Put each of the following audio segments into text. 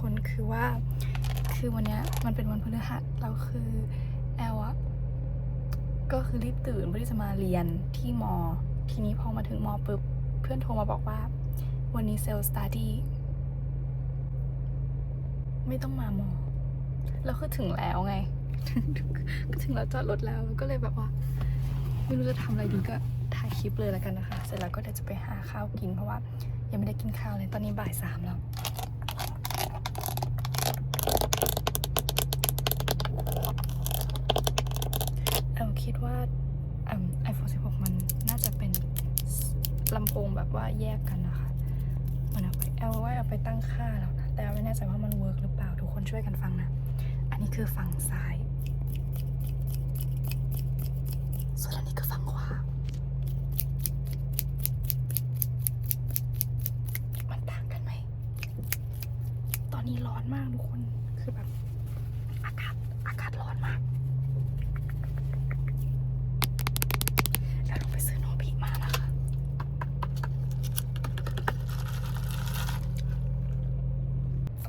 คนคือว่า คือวันนี้มันเป็นวันพฤหัสแล้วคือแอลอะก็คือรีบตื่นเพื่อที่จะมาเรียนที่มอ ทีนี้พอมาถึงมอปุ๊บเพื่อนโทรมาบอกว่า วันนี้เซลล์สตาร์ดี้ไม่ต้องมามอแล้วคือถึงแล้วไง ก็ถึงแล้วจอดรถแล้วก็เลยแบบว่า ไม่รู้จะทำอะไรดีก็ถ่ายคลิปเลยแล้วกันนะคะ เสร็จแล้วก็เดี๋ยวจะไปหาข้าวกินเพราะว่ายังไม่ได้กินข้าวเลย ตอนนี้บ่ายสามแล้ว เออ คิดว่าไอโฟน16มันน่าจะเป็นลำโพงแบบว่าแยกกันนะคะมันเอาไปเอาไว้เอาไปตั้งค่าแล้วนะ แต่ไม่แน่ใจว่ามันเวิร์กหรือเปล่า ทุกคนช่วยกันฟังนะ อันนี้คือฝั่งซ้าย ส่วนอันนี้คือฝั่งขวา มันต่างกันไหม ตอนนี้ร้อนมากทุกคน คือแบบ อากาศ อากาศร้อนมาก เดี๋ยวลงไปซื้อโนบิมานะคะ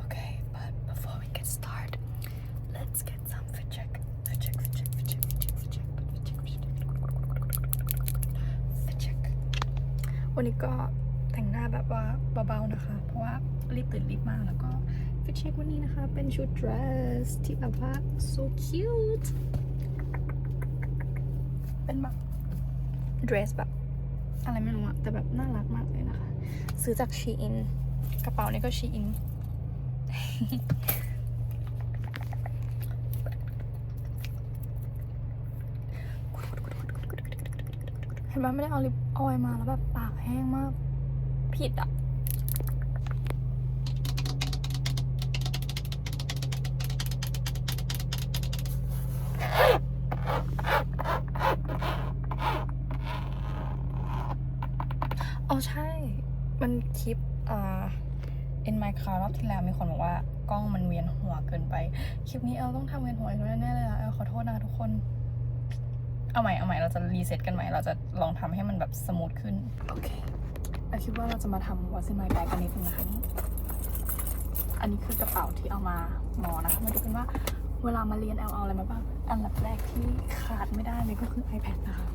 Okay, but before we get started, let's get some fit check. Fit check, fit check, fit check, fit check, fit check, fit check, fit check. วันนี้ก็แต่งหน้าแบบว่าเบาๆนะคะ เพราะว่ารีบตื่นรีบมากแล้วก็ฟิตเช็ควันนี้นะคะ เป็นชุด dress ที่แบบว่า so cute เป็นแบบ dress แบบ อะไรไม่รู้อะแต่แบบน่ารักมากเลยนะคะ ซื้อจากชีอินกระเป๋านี้ก็ชีอิน เห็นไหมไม่ได้เอาลิปออยมาแล้วแบบปากแห้งมาก ผิดอะอ๋อใช่ มันคลิปอ่า in my car รอบที่แล้วมีคนบอกว่ากล้องมันเวียนหัวเกินไป คลิปนี้เอลต้องทำเวียนหัวอีกแล้วแน่เลยอะเอลขอโทษนะทุกคน เอาใหม่เอาใหม่เราจะรีเซ็ตกันใหม่เราจะลองทำให้มันแบบสมูทขึ้น โอเคเราคิดว่าเราจะมาทำ what's in my bag กันนิดนึงนะคะนี่อันนี้คือกระเป๋าที่เอามาหมอนะคะมาดูกันว่าเวลามาเรียนแอลเอาอะไรมาบ้าง อันดับแรกที่ขาดไม่ได้เลยก็คือ iPad นะคะ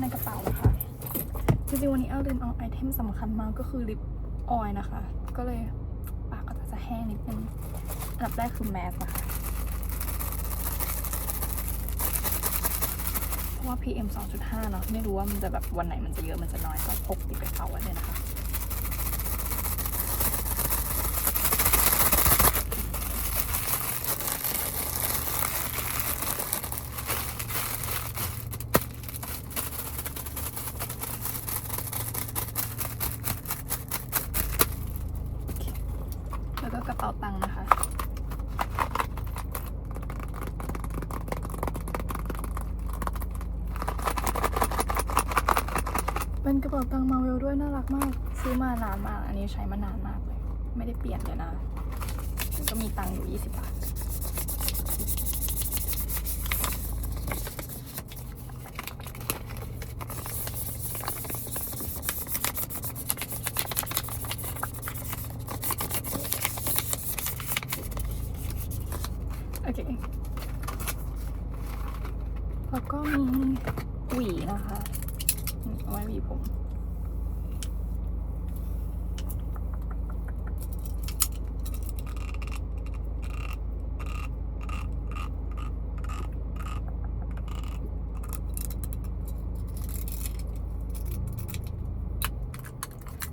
ในกระเป๋านะคะ จริงๆ วันนี้เอาลืมเอาไอเทมสำคัญมาก็คือลิปออยล์นะคะ ก็เลยปากก็จะแห้งนิดนึง อันดับแรกคือแมสนะคะเพราะว่า PM 2.5เนาะไม่รู้ว่ามันจะแบบวันไหนมันจะเยอะมันจะน้อยก็พกติดกระเป๋าไว้เลยนะคะ ก็กระเป๋าตังค์นะคะ เป็นกระเป๋าตังค์มาเวลด้วยน่ารักมาก ซื้อมานานมาก อันนี้ใช้มานานมากเลย ไม่ได้เปลี่ยนเลยนะแล้วก็มีตังค์อยู่ 20 บาท โอเค แล้วก็มีหวีนะคะนี่เอาไว้หวีผม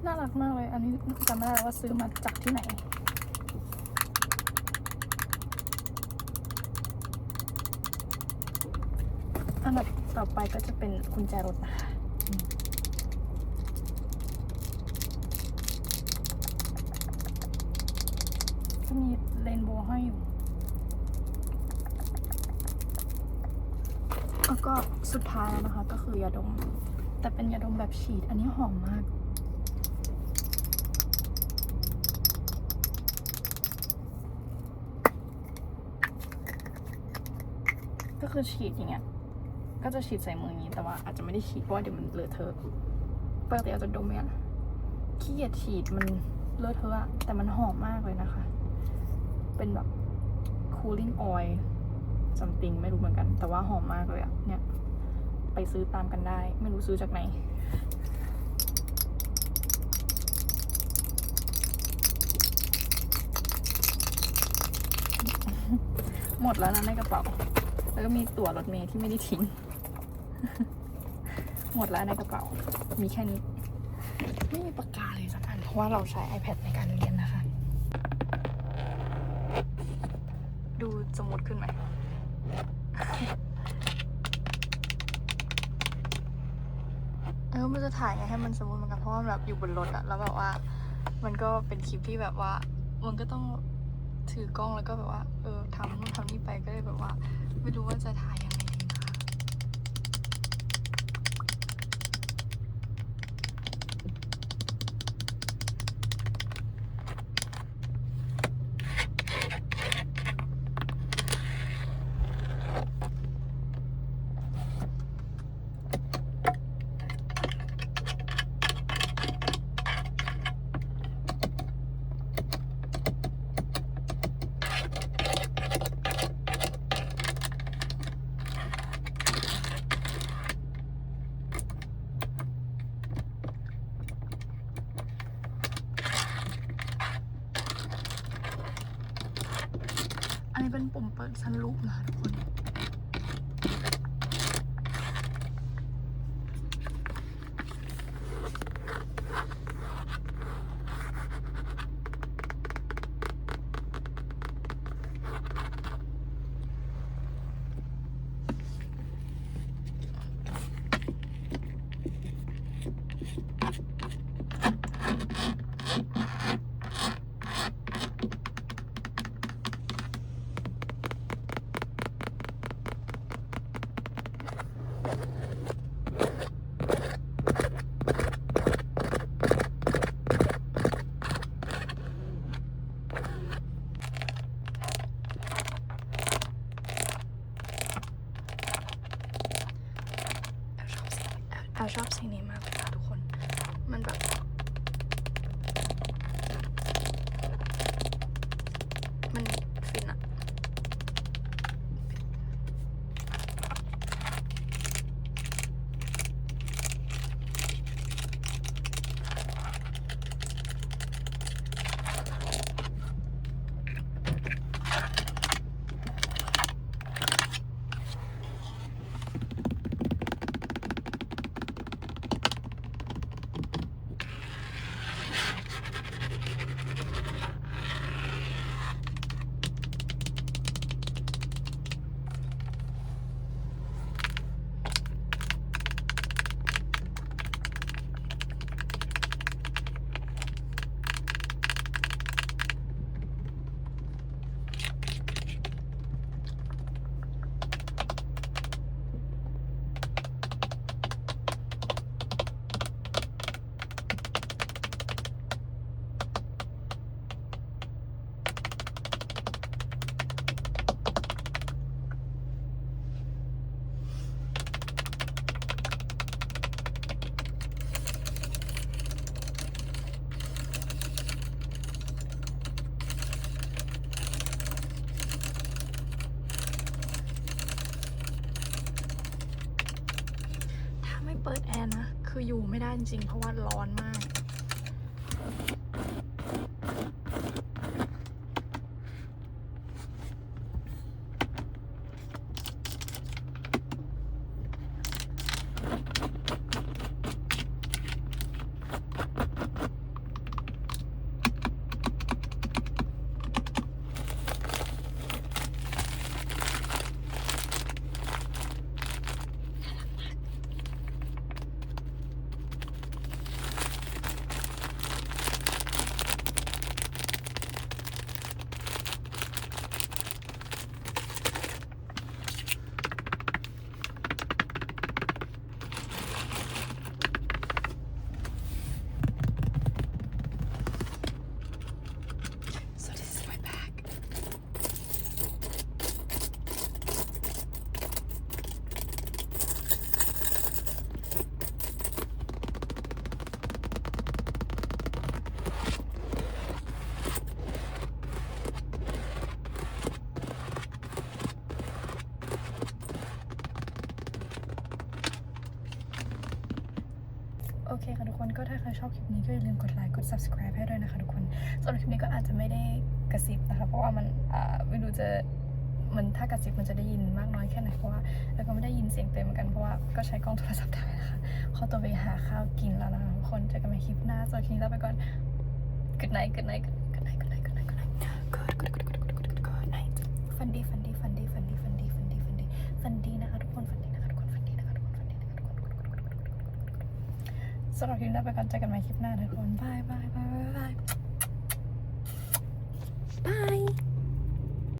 น่ารักมากเลย อันนี้จำไม่ได้ว่าซื้อมาจากที่ไหน อันดับต่อไปก็จะเป็นกุญแจรถนะคะอืมก็มีเรนโบว์ห้อยอยู่ แล้วก็สุดท้ายแล้วนะคะ ก็คือยาดม แต่เป็นยาดมแบบฉีด อันนี้หอมมาก ก็คือฉีดอย่างเงี้ย ก็จะฉีดใส่มืออย่างนี้ แต่ว่าอาจจะไม่ได้ฉีดเพราะว่าเดี๋ยวมันเลอะเทอะปกติอาจจะดมเนี่ยขี้เกียจฉีดมันเลอะเทอะอะแต่มันหอมมากเลยนะคะ เป็นแบบ cooling oil something ไม่รู้เหมือนกัน แต่ว่าหอมมากเลยอะเนี่ย ไปซื้อตามกันได้ ไม่รู้ซื้อจากไหนหมดแล้วนะในกระเป๋า แล้วก็มีตั๋วรถเมล์ที่ไม่ได้ทิ้ง หมดแล้วในกระเป๋า มีแค่นี้ ไม่มีปากกาเลยสักอัน เพราะว่าเราใช้ iPad ในการเรียนนะคะ ดูสมุดขึ้นไหมเออมันจะถ่ายไงให้มันสมูทเหมือนกันเพราะว่าแบบอยู่บนรถอะแล้วแบบว่า มันก็เป็นคลิปที่แบบว่า มันก็ต้องถือกล้องแล้วก็แบบว่า เออทำนู่นทำนี่ไปก็เลยแบบว่า ไม่รู้ว่าจะถ่ายยังไง นี้เป็นปุ่มเปิดซันรูปนะคะทุกคน แอลชอบสี แอลชอบสีนี้มากเลยค่ะทุกคน มันแบบ เปิดแอร์นะ คืออยู่ไม่ได้จริงๆเพราะว่าร้อนมาก เคค่ะทุกคนก็ถ้าใครชอบคลิปนี้ก็อย่าลืมกดไลค์กด subscribe ให้ด้วยนะคะทุกคนสำหรับคลิปนี้ก็อาจจะไม่ได้กระซิบนะคะ เพราะว่ามันไม่รู้จะมันถ้ากระซิบมันจะได้ยินมากน้อยแค่ไหนเพราะว่าแล้วก็ไม่ได้ยินเสียงเต็มเหมือนกันเพราะว่าก็ใช้กล้องโทรศัพท์ถ่ายนะคะขอตัวไปหาข้าวกินแล้วนะคะทุกคนเจอกันใหม่คลิปหน้าสำหรับคลิปนี้ลาไปก่อน good night good night good night good night good night good night good good good good good good good night ฝันดีฝันดี สำหรับคลิปนี้าไปก่อนเจอกันใหม่คลิปหน้าทุกคนบายบายบายบายบาย